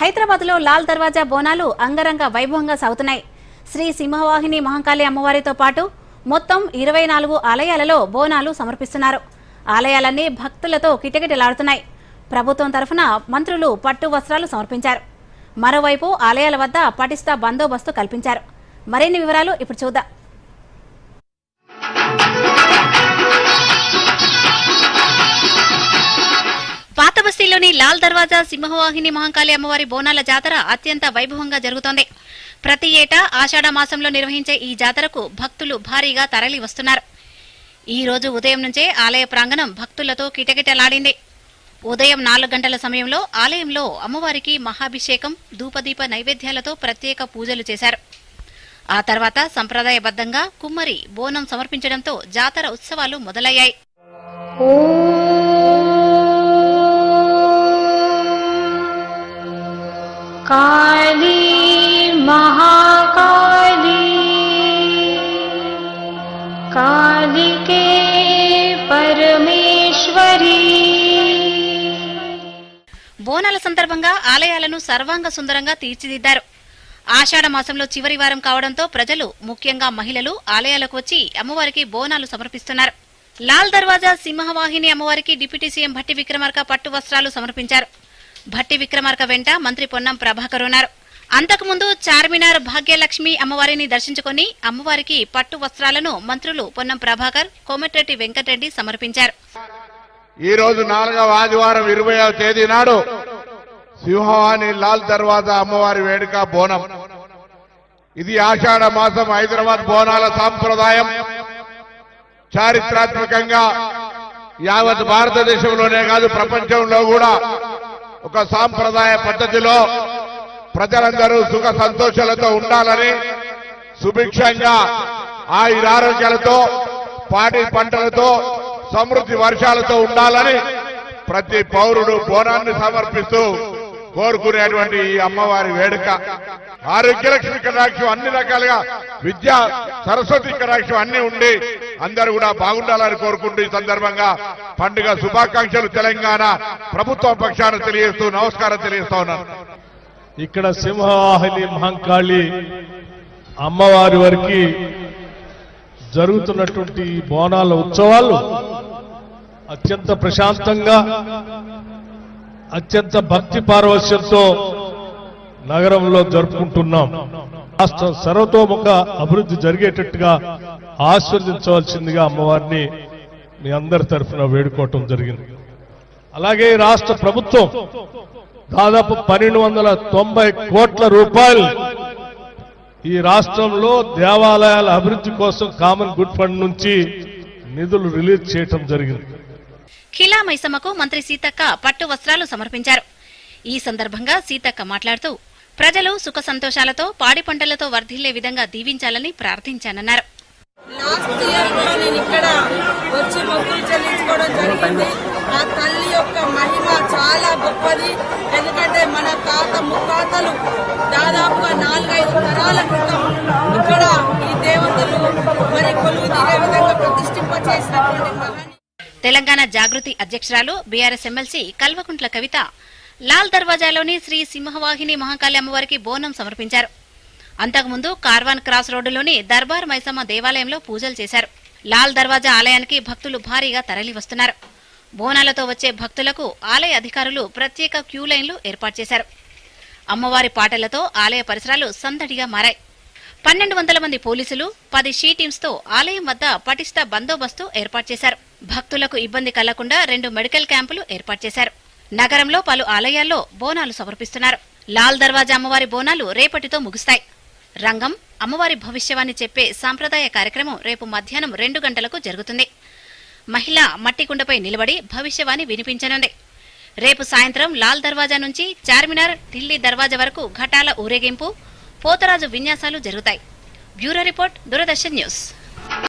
హైదరాబాద్లో లాల్ దర్వాజా బోనాలు అంగరంగ వైభవంగా సాగుతున్నాయి. శ్రీ సింహవాహిని మహంకాళి అమ్మవారితో పాటు మొత్తం ఇరవై నాలుగు ఆలయాలలో బోనాలు సమర్పిస్తున్నారు. ఆలయాలన్నీ భక్తులతో కిటకిటలాడుతున్నాయి. ప్రభుత్వం తరఫున మంత్రులు పట్టు వస్త్రాలు సమర్పించారు. మరోవైపు ఆలయాల వద్ద పటిష్ట బందోబస్తు కల్పించారు. మరిన్ని వివరాలు ఇప్పుడు చూద్దాం. పాత లాల్ దర్వాజా సింహవాహిని మహంకాళి అమ్మవారి బోనాల జాతర అత్యంత వైభవంగా జరుగుతోంది. ప్రతి ఏటా ఆషాఢ మాసంలో నిర్వహించే ఈ జాతరకు భక్తులు భారీగా తరలి వస్తున్నారు. ఈ రోజు ఉదయం నుంచే ఆలయ ప్రాంగణం భక్తులతో కిటకిటలాడింది. ఉదయం నాలుగు గంటల సమయంలో ఆలయంలో అమ్మవారికి మహాభిషేకం ధూపదీప నైవేద్యాలతో ప్రత్యేక పూజలు చేశారు. ఆ తర్వాత సంప్రదాయబద్ధంగా కుమ్మరి బోనం సమర్పించడంతో జాతర ఉత్సవాలు మొదలయ్యాయి. काली महाकाली कालिके परमेश्वरी బోనాల సందర్భంగా ఆలయాలను సర్వాంగ సుందరంగా తీర్చిదిద్దారు ఆషాఢ మాసంలో చివరి వారం కావడంతో ప్రజలు ముఖ్యంగా మహిళలు ఆలయాలకు వచ్చి అమ్మవారికి బోనాలు సమర్పిస్తున్నారు లాల్ దర్వాజా సింహవాహిని అమ్మవారికి డిప్యూటీ సీఎం భట్టి విక్రమార్క పట్టు వస్త్రాలు సమర్పించారు భట్టి విక్రమార్క వెంట మంత్రి పొన్నం ప్రభాకర్ ఉన్నారు. అంతకుముందు చార్మినార్ భాగ్యలక్ష్మి అమ్మవారిని దర్శించుకుని అమ్మవారికి పట్టు వస్త్రాలను మంత్రులు పొన్నం ప్రభాకర్ కోమటిరెడ్డి వెంకటరెడ్డి సమర్పించారు. ఈ రోజు నాలుగవ ఆదివారం ఇరవై తేదీ నాడు సింహవాణి లాల్ దర్వాజా అమ్మవారి వేడుక బోనం. ఇది ఆషాఢ మాసం హైదరాబాద్ బోనాల సాంప్రదాయం. చారిత్రాత్మకంగా యావత్ భారతదేశంలోనే కాదు ప్రపంచంలో కూడా ఒక సాంప్రదాయ పద్ధతిలో ప్రజలందరూ సుఖ సంతోషాలతో ఉండాలని సుభిక్షంగా ఆయురారోగ్యాలతో పాడి పంటలతో సమృద్ధి వర్షాలతో ఉండాలని ప్రతి పౌరుడు బోనాన్ని సమర్పిస్తూ కోరుకునేటువంటి ఈ అమ్మవారి వేడుక. ఆరోగ్యలక్ష్మి కటాక్షం అన్ని రకాలుగా విద్య సరస్వతి కటాక్షం అన్ని ఉండి అందరూ కూడా బాగుండాలని కోరుకుంటూ ఈ సందర్భంగా పండుగ శుభాకాంక్షలు తెలంగాణ ప్రభుత్వం పక్షాన తెలియజేస్తూ నమస్కారం తెలియజేస్తా ఉన్నాను. ఇక్కడ సింహవాహిని మహంకాళి అమ్మవారి వారికి జరుగుతున్నటువంటి ఈ బోనాల ఉత్సవాలు అత్యంత ప్రశాంతంగా అత్యంత భక్తి పారవశ్యంతో నగరంలో జరుపుకుంటున్నాం. రాష్ట్రం సర్వతోముఖ అభివృద్ధి జరిగేటట్టుగా ఆశీర్వదించవలసిందిగా అమ్మవారిని మీ అందరి తరఫున వేడుకోవటం జరిగింది. అలాగే రాష్ట్ర ప్రభుత్వం దాదాపు పన్నెండు వందల తొంభై కోట్ల రూపాయలు ఈ రాష్ట్రంలో దేవాలయాల అభివృద్ధి కోసం కామన్ గుడ్ ఫండ్ నుంచి నిధులు రిలీజ్ చేయటం జరిగింది. ఖిలా మైసమ్మకు మంత్రి సీతక్క పట్టు వస్త్రాలు సమర్పించారు. ఈ సందర్భంగా సీతక్క మాట్లాడుతూ ప్రజలు సుఖ సంతోషాలతో పాడి పంటలతో వర్ధిల్లే విధంగా దీవించాలని ప్రార్థించానన్నారు. లాస్ట్ ఇయర్ కూడా నేను ఇక్కడ వచ్చి మొక్కులు చెల్లించుకోవడం జరిగింది. ఆ తల్లి యొక్క మహిమ చాలా గొప్పది. ఎందుకంటే మన తాత ముత్తాతలు దాదాపుగా నాలుగైదు తరాల క్రితం ఇక్కడ ఈ దేవతలు మరి కొలువు తీరే విధంగా ప్రతిష్ఠింప చేసినటువంటి మహాని తెలంగాణ జాగృతి అధ్యక్షురాలు బీఆర్ఎస్ ఎమ్మెల్సీ కల్వకుంట్ల కవిత లాల్ దర్వాజాలోని శ్రీ సింహవాహిని మహాకాళి అమ్మవారికి బోనం సమర్పించారు. అంతకుముందు కార్వాన్ క్రాస్ రోడ్డులోని దర్బార్ మైసమ్మ దేవాలయంలో పూజలు చేశారు. లాల్ దర్వాజా ఆలయానికి భక్తులు భారీగా తరలి వస్తున్నారు. బోనాలతో వచ్చే భక్తులకు ఆలయ అధికారులు ప్రత్యేక క్యూ లైన్లు ఏర్పాటు చేశారు. అమ్మవారి పాటలతో ఆలయ పరిసరాలు సందడిగా మారాయి. పన్నెండు వందల మంది పోలీసులు పది షీ ఆలయం వద్ద పటిష్ట బందోబస్తు ఏర్పాటు చేశారు. భక్తులకు ఇబ్బంది కలగకుండా రెండు మెడికల్ క్యాంపులు ఏర్పాటు చేశారు. నగరంలో పలు ఆలయాల్లో బోనాలు సమర్పిస్తున్నారు. లాల్ దర్వాజా అమ్మవారి బోనాలు రేపటితో ముగుస్తాయి. రంగం అమ్మవారి భవిష్యవాణి చెప్పే సాంప్రదాయ కార్యక్రమం రేపు మధ్యాహ్నం రెండు గంటలకు జరుగుతుంది. మహిళ మట్టికుండపై నిలబడి భవిష్యవాణి వినిపించనుంది. రేపు సాయంత్రం లాల్ దర్వాజా నుంచి చార్మినార్ ఢిల్లీ దర్వాజా వరకు ఘటాల ఊరేగింపు పోతరాజు విన్యాసాలు జరుగుతాయి. Bureau report Doordarshan news.